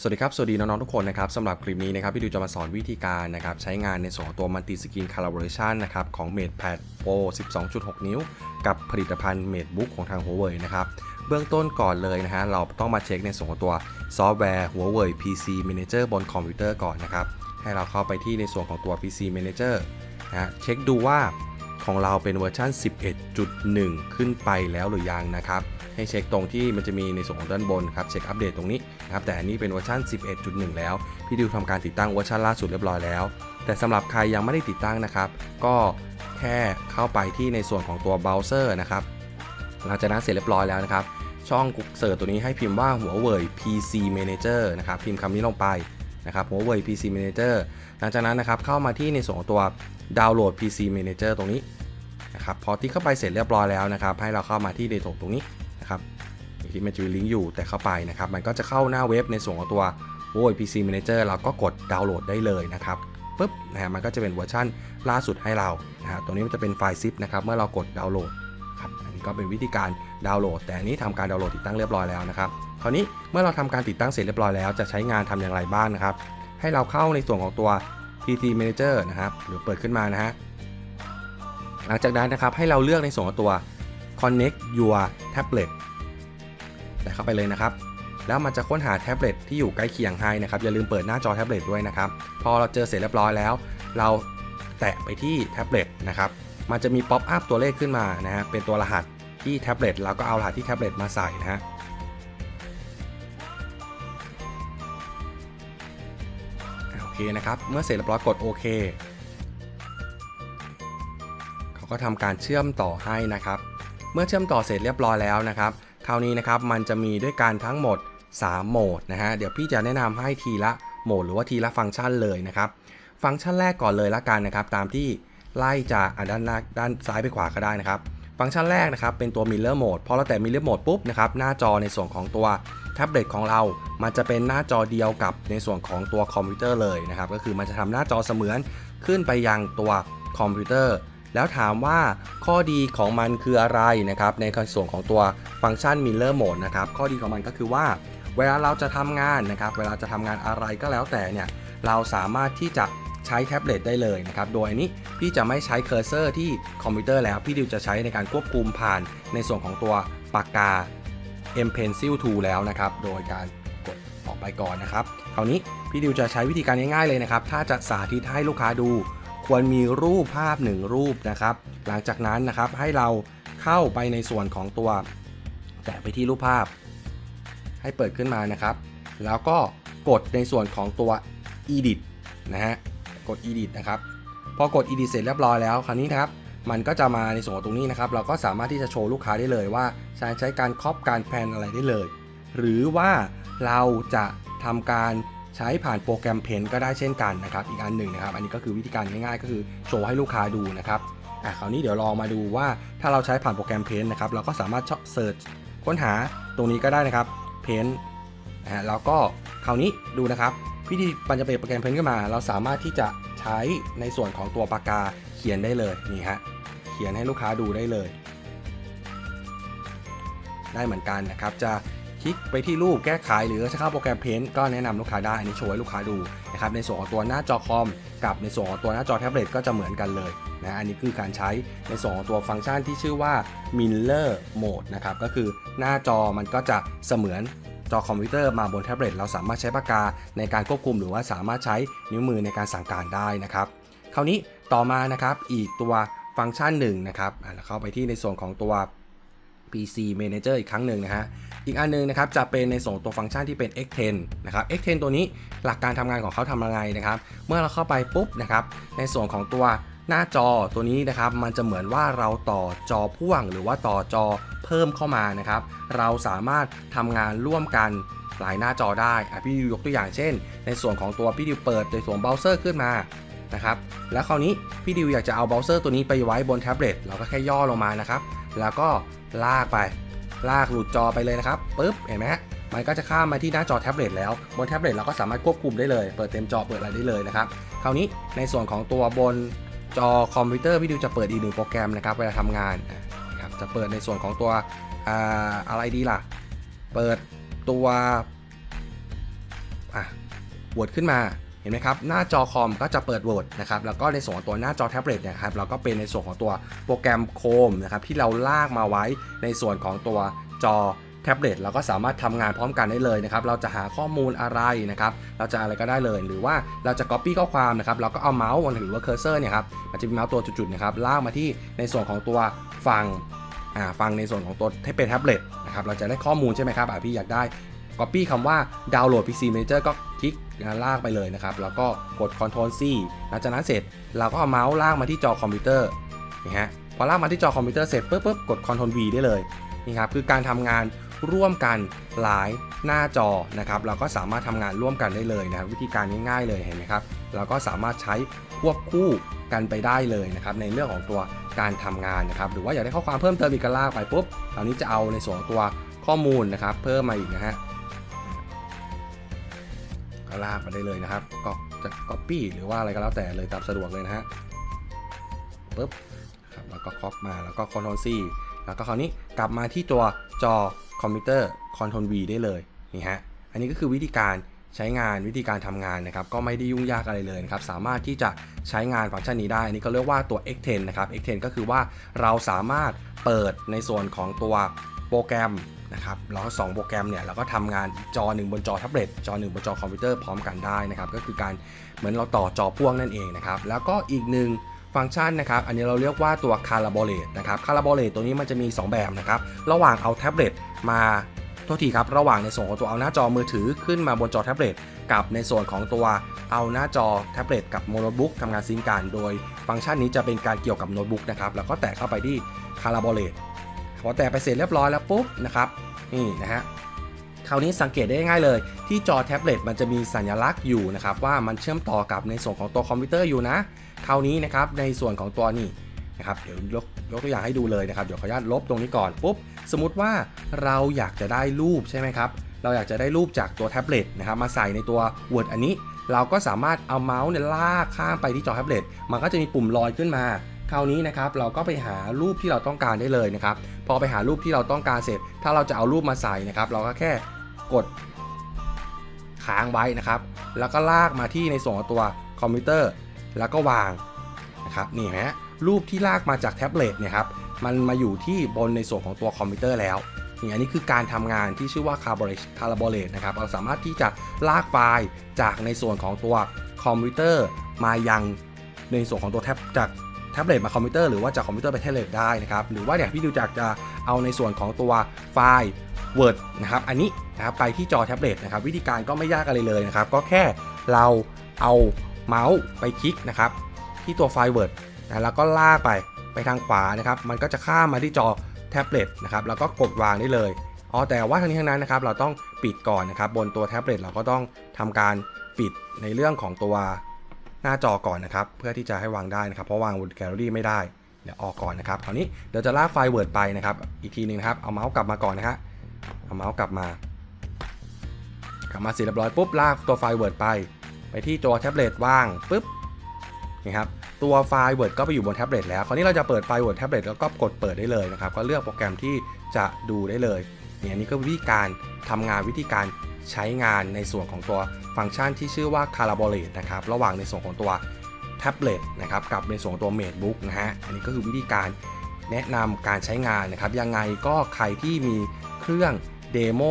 สวัสดีครับ สวัสดีน้อง ๆ ทุกคนนะครับสำหรับคลิปนี้นะครับพี่ดิวจะมาสอนวิธีการนะครับใช้งานในส่วนของตัว Multi Screen Collaboration นะครับของ MatePad Pro 12.6 นิ้ว กับผลิตภัณฑ์ MateBook ของทาง Huawei นะครับเบื้องต้นก่อนเลยนะฮะเราต้องมาเช็คในส่วนของตัวซอฟต์แวร์ Huawei PC Manager บนคอมพิวเตอร์ก่อนนะครับให้เราเข้าไปที่ในส่วนของตัว PC Manager นะฮะเช็คดูว่าของเราเป็นเวอร์ชัน11.1 ขึ้นไปแล้วหรือยังนะครับ ให้เช็คตรงที่มันจะมีในส่วนของด้านบนครับเช็คอัปเดตตรงนี้นะครับแต่อันนี้เป็นเวอร์ชัน11.1 แล้ว พี่ดิวทำการติดตั้งเวอร์ชันล่าสุดเรียบร้อยแล้ว แต่สำหรับใครยังไม่ได้ติดตั้งนะครับ ก็แค่เข้าไปที่ในส่วนของตัวเบราว์เซอร์นะครับหลังจากนั้นเสร็จเรียบร้อยแล้วนะครับ ช่องกุกเสิร์ตัวนี้ให้พิมพ์ว่าหัวเว่ย PC Manager นะครับพิมพ์คำนี้ลงไปนะครับหัวเว่ย PC Manager หลังจากนั้นนะครับเข้ามาที่ในส่วนของตัวดาวน์โหลด PC Manager ตรงนี้นะครับพอที่เข้าไปเสร็จเรียบร้อยแล้วนะครับ ให้เราเข้ามาที่ในตรงตรงนี้ นะครับที่มันจะมีลิงก์อยู่แต่เข้าไปนะครับ มันก็จะเข้าหน้าเว็บในส่วนของตัวโอ้ย PC Manager เราก็กดดาวน์โหลดได้เลยนะครับปุ๊บนะฮะมันก็จะเป็นเวอร์ชั่นล่าสุดให้เรานะฮะตรงนี้มันจะเป็นไฟล์ซิปนะครับเมื่อเรากดดาวน์โหลดครับอันนี้ก็เป็นวิธีการดาวน์โหลด แต่อันนี้ทำการดาวน์โหลดติดตั้งเรียบร้อยแล้วนะครับคราวนี้เมื่อเราทำการติดตั้งเสร็จเรียบร้อยแล้วจะใช้งานทำอย่างไรบ้างนะครับ ให้เราเข้าในส่วนของตัว PC Manager นะครับหรือเปิดขึ้นมานะฮะหลังจากนั้นนะครับให้เราเลือกในส่วนของตัว Connect Your Tablet แต่เข้าไปเลยนะครับ แล้วมันจะค้นหาแท็บเล็ตที่อยู่ใกล้เคียงให้นะครับ อย่าลืมเปิดหน้าจอแท็บเล็ตด้วยนะครับ พอเราเจอเสร็จเรียบร้อยแล้ว เราแตะไปที่แท็บเล็ตนะครับ มันจะมีป๊อปอัพตัวเลขขึ้นมานะฮะ เป็นตัวรหัสที่แท็บเล็ตแล้วก็เอารหัสที่แท็บเล็ตมาใส่นะฮะโอเคนะครับ เมื่อเสร็จเรียบร้อยกดโอเคเขาก็ทำการเชื่อมต่อให้นะครับ เมื่อเชื่อมต่อเสร็จเรียบร้อยแล้วนะครับ คราวนี้นะครับมันจะมีด้วยกันทั้งหมด 3 โหมดนะฮะเดี๋ยวพี่จะแนะนำให้ทีละโหมดหรือว่าทีละฟังก์ชันเลยนะครับ ฟังก์ชันแรกก่อนเลยละกันนะครับ ตามที่ไล่จากด้านหน้าด้านซ้ายไปขวาก็ได้นะครับ ฟังก์ชันแรกนะครับเป็นตัว Mirror Mode พอเราแตะ Mirror Mode ปุ๊บนะครับหน้าจอในส่วนของตัวแท็บเล็ตของเรา มันจะเป็นหน้าจอเดียวกับในส่วนของตัวคอมพิวเตอร์เลยนะครับ ก็คือมันจะทำหน้าจอเสมือนขึ้นไปยังตัวคอมพิวเตอร์ แล้วถามว่าข้อดีของมันคืออะไรนะครับในส่วนของตัวฟังก์ชัน Mirror Mode นะครับข้อดีของมันก็คือว่า เวลาเราจะทำงานนะครับเวลาจะทำงานอะไรก็แล้วแต่เนี่ยเราสามารถที่จะใช้แท็บเล็ตได้เลยนะครับ โดยอันนี้พี่จะไม่ใช้เคอร์เซอร์ที่คอมพิวเตอร์แล้ว พี่ดิวจะใช้ในการควบคุมผ่านในส่วนของตัวปากกา M Pencil 2 แล้วนะครับ โดยการกดออกไปก่อนนะครับ คราวนี้พี่ดิวจะใช้วิธีการง่ายๆเลยนะครับ ถ้าจะสาธิตให้ลูกค้าดู ควรมีรูปภาพ 1 รูปนะครับ หลังจากนั้นนะครับให้เราเข้าไปในส่วนของตัว แตะไปที่รูปภาพ ให้เปิดขึ้นมานะครับ แล้วก็กดในส่วนของตัว edit นะฮะกด edit นะครับพอกด edit เสร็จเรียบร้อยแล้วคราวนี้นะครับมันก็จะมาในส่วนของตรงนี้นะครับ เราก็สามารถที่จะโชว์ลูกค้าได้เลยว่าใช้ใช้การครอบการแพนอะไรได้เลย หรือว่าเราจะทำการ ใช้ผ่านโปรแกรมเพนก็ได้เช่นกันนะครับ อีกอันหนึ่งนะครับ อันนี้ก็คือวิธีการง่ายๆ ก็คือโชว์ให้ลูกค้าดูนะครับอะคราวนี้เดี๋ยวลองมาดูว่าถ้าเราใช้ผ่านโปรแกรมเพนนะครับ เราก็สามารถเสิร์ชค้นหาตรงนี้ก็ได้นะครับเพนนะฮะแล้วก็คราวนี้ดูนะครับวิธีปัญจะเปิดโปรแกรมเพนขึ้นมา เราสามารถที่จะใช้ในส่วนของตัวปากกาเขียนได้เลยนี่ฮะเขียนให้ลูกค้าดูได้เลย ได้เหมือนกันนะครับ จะ คลิกไปที่รูปแก้ไขหรือจะเข้าโปรแกรมเพนก็แนะนำลูกค้าได้อันนี้โชว์ให้ลูกค้าดูนะครับในส่วนของตัวหน้าจอคอมกับในส่วนของตัวหน้าจอแท็บเล็ตก็จะเหมือนกันเลยนะอันนี้คือการใช้ในส่วนของตัวฟังก์ชันที่ชื่อว่า Miller Mode นะครับก็คือหน้าจอมันก็จะเสมือนจอคอมพิวเตอร์มาบนแท็บเล็ตเราสามารถใช้ปากกาในการควบคุมหรือว่าสามารถใช้นิ้วมือในการสั่งการได้นะครับคราวนี้ต่อมานะครับอีกตัวฟังก์ชันหนึ่งนะครับอะเราเข้าไปที่ในส่วนของตัว PC Manager อีกครั้งหนึ่งนะฮะ อีกอันหนึงนะครับจะเป็นในส่วนตัวฟังก์ชันที่เป็น X10 นะครับ X10 ตัวนี้หลักการทำงานของเขาทำยังไงนะครับ เมื่อเราเข้าไปปุ๊บนะครับในส่วนของตัวหน้าจอตัวนี้นะครับมันจะเหมือนว่าเราต่อจอพ่วง หรือว่าต่อจอเพิ่มเข้ามานะครับ เราสามารถทำงานร่วมกันหลายหน้าจอได้พี่ดิวยกตัวอย่างเช่น ในส่วนของตัวพี่ดิวเปิดในส่วนเบราว์เซอร์ขึ้นมานะครับแล้วคราวนี้พี่ดิวอยากจะเอาเบราว์เซอร์ตัวนี้ไปไว้บนแท็บเล็ตเราก็แค่ย่อลงมานะครับ แล้วก็ลากไป ลากหลุดจอไปเลยนะครับปุ๊บเห็นไหมฮะมันก็จะข้ามมาที่หน้าจอแท็บเล็ตแล้ว บนแท็บเล็ตเราก็สามารถควบคุมได้เลย เปิดเต็มจอเปิดอะไรได้เลยนะครับคราวนี้ในส่วนของตัวบนจอคอมพิวเตอร์พี่ดิวจะเปิดอีกหนึ่งโปรแกรมนะครับเวลาทำงานนะครับจะเปิดในส่วนของตัวออะไรดีล่ะ เปิดตัวอะ Word ขึ้นมา ห็นไหมครับหน้าจอคอมก็จะเปิด Word นะครับแล้วก็ในส่วนของตัวหน้าจอแท็บเล็ตเนี่ยครับเราก็เป็นในส่วนของตัวโปรแกรมโคมนะครับที่เราลากมาไว้ในส่วนของตัวจอแท็บเล็ตเราก็สามารถทำงานพร้อมกันได้เลยนะครับ เราจะหาข้อมูลอะไรนะครับ เราจะอะไรก็ได้เลย หรือว่าเราจะ Copy ข้อความนะครับ เราก็เอาเมาส์หรือว่าเคอร์เซอร์เนี่ยครับ มันจะมีเมาส์ตัวจุดๆนะครับ ลากมาที่ในส่วนของตัวฝั่งอ่าฟังในส่วนของตัวที่เป็นแท็บเล็ตนะครับ เราจะได้ข้อมูลใช่ไหมครับอะพี่อยากได้ Copy คำว่าดาวน์โหลด PC Manager ก็ คลิกลากไปเลยนะครับ แล้วก็กด Ctrl C หลังจากนั้นเสร็จเราก็เอาเมาส์ลากมาที่จอคอมพิวเตอร์นี่ฮะพอลากมาที่จอคอมพิวเตอร์เสร็จปุ๊บปุ๊บกด Ctrl V ได้เลยนี่ครับคือการทำงานร่วมกันหลายหน้าจอนะครับ เราก็สามารถทำงานร่วมกันได้เลยนะครับวิธีการง่ายๆเลยเห็นไหมครับ เราก็สามารถใช้ควบคู่กันไปได้เลยนะครับในเรื่องของตัวการทำงานนะครับ หรือว่าอยากได้ข้อความเพิ่มเติมอีกก็ลากไปปุ๊บตอนนี้จะเอาในส่วนของตัวข้อมูลนะครับ เพิ่มมาอีกนะฮะ ก็ลากมาได้เลยนะครับก็จะ copy หรือว่าอะไรก็แล้วแต่เลยตามสะดวกเลยนะฮะปุ๊บครับแล้วก็คอปมาแล้วก็ Ctrl C แล้วก็คราวนี้กลับมาที่ตัวจอคอมพิวเตอร์ Ctrl V ได้เลยนี่ฮะอันนี้ก็คือวิธีการใช้งานวิธีการทำงานนะครับก็ไม่ได้ยุ่งยากอะไรเลยนะครับสามารถที่จะใช้งานฟังก์ชันนี้ได้ อันนี้ก็เรียกว่าตัว X10 นะครับ X10 ก็คือว่าเราสามารถเปิดในส่วนของตัว โปรแกรมนะครับแล้วสองโปรแกรมเนี่ยเราก็ทำงานจอหนึ่งบนจอแท็บเล็ตจอหนึ่งบนจอคอมพิวเตอร์พร้อมกันได้นะครับก็คือการเหมือนเราต่อจอพ่วงนั่นเองนะครับแล้วก็อีกหนึ่งฟังก์ชันนะครับอันนี้เราเรียกว่าตัว c a l a b o r a t e นะครับ c a l a b o r a t e ตัวนี้มันจะมี 2 แบบนะครับระหว่างเอาแท็บเล็ตมาโทษทีครับระหว่างในส่วนของตัวเอาหน้าจอมือถือขึ้นมาบนจอแท็บเล็ตกับในส่วนของตัวเอาหน้าจอแท็บเล็ตกับโน้ตบุ๊กทำงานซิงก์กันโดย ฟังก์ชันนี้จะเป็นการเกี่ยวกับโน้ตบุ๊กนะครับแล้วก็แตะเข้าไปที่ c a l a b o r a t e พ อแตะไปเสร็จเรียบร้อยแล้วปุ๊บนะครับนี่นะฮะคราวนี้สังเกตได้ง่ายเลย ที่จอแท็บเล็ตมันจะมีสัญลักษณ์อยู่นะครับว่ามันเชื่อมต่อกับในส่วนของตัวคอมพิวเตอร์อยู่นะคราวนี้นะครับในส่วนของตัวนี่นะครับเดี๋ยวยกยกตัวอย่างให้ดูเลยนะครับเดี๋ยวขออนุญาตลบตรงนี้ก่อนปุ๊บสมมติว่าเราอยากจะได้รูปใช่ไหมครับเราอยากจะได้รูปจากตัวแท็บเล็ตนะครับมาใส่ในตัว Word อันนี้ เราก็สามารถเอาเมาส์เนี่ยลากข้ามไปที่จอแท็บเล็ตมันก็จะมีปุ่มลอยขึ้นมาคราวนี้นะครับเราก็ไปหารูปที่เราต้องการได้เลยนะครับ พอไปหารูปที่เราต้องการเสร็จ ถ้าเราจะเอารูปมาใส่นะครับ เราก็แค่กดค้างไว้นะครับ แล้วก็ลากมาที่ในส่วนของตัวคอมพิวเตอร์ แล้วก็วางนะครับนี่ฮะรูปที่ลากมาจากแท็บเล็ตเนี่ยครับมันมาอยู่ที่บนในส่วนของตัวคอมพิวเตอร์แล้วนี่อันนี้คือการทำงานที่ชื่อว่า Collaborate นะครับ เราสามารถที่จะลากไฟล์จากในส่วนของตัวคอมพิวเตอร์มายังในส่วนของตัวแท็บจาก แท็บเล็ตมาคอมพิวเตอร์หรือว่าจากคอมพิวเตอร์ไปแท็บเล็ตได้นะครับหรือว่าอย่างพี่ดูจากจะเอาในส่วนของตัวไฟล์ Word นะครับอันนี้นะครับไปที่จอแท็บเล็ตนะครับวิธีการก็ไม่ยากอะไรเลยนะครับก็แค่เราเอาเมาส์ไปคลิกนะครับที่ตัวไฟล์ Word นะแล้วก็ลากไปไปทางขวานะครับมันก็จะข้ามมาที่จอแท็บเล็ตนะครับแล้วก็กดวางได้เลยอ๋อแต่ว่าทั้งนี้ทั้งนั้นนะครับเราต้องปิดก่อนนะครับบนตัวแท็บเล็ตเราก็ต้องทำการปิดในเรื่องของตัว น้าจอก่อนนะครับ เพื่อที่จะให้วางได้นะครับ เพราะวางบนแกลเลอรี่ไม่ได้ เดี๋ยวออกก่อนนะครับคราวนี้เดี๋ยวจะลากไฟล์ Word ไปนะครับ อีกทีหนึงนะครับ เอาเมาส์กลับมาก่อนนะฮะ เอาเมาส์กลับมา กลับมาเสร็จเรียบร้อยปุ๊บลากตัวไฟล์ Word ไป ไปที่ตัวแท็บเล็ตว่างปุ๊บนี่ครับตัวไฟล์ Word ก็ไปอยู่บนแท็บเล็ตแล้ว คราวนี้เราจะเปิดไฟล์ Word แท็บเล็ตแล้วก็กดเปิดได้เลยนะครับ ก็เลือกโปรแกรมที่จะดูได้เลย เนี่อันนี้ก็วิธีการทำงานวิธีการใช้งานในส่วนของตัวฟังก์ชันที่ชื่อว่า Collaborate นะครับ ระหว่างในส่วนของตัวแท็บเล็ตนะครับกับในส่วนของตัว MateBook นะฮะ อันนี้ก็คือวิธีการแนะนำการใช้งานนะครับ ยังไงก็ใครที่มีเครื่องเดโม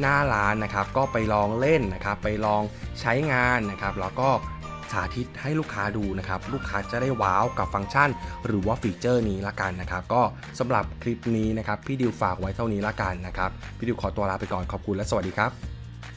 หน้าร้านนะครับ ก็ไปลองเล่นนะครับ ไปลองใช้งานนะครับ แล้วก็ สาธิตให้ลูกค้าดูนะครับ ลูกค้าจะได้ว้าวกับฟังก์ชัน หรือว่าฟีเจอร์นี้ละกันนะครับ ก็สำหรับคลิปนี้นะครับ พี่ดิวฝากไว้เท่านี้ละกันนะครับ พี่ดิวขอตัวลาไปก่อนขอบคุณและสวัสดีครับ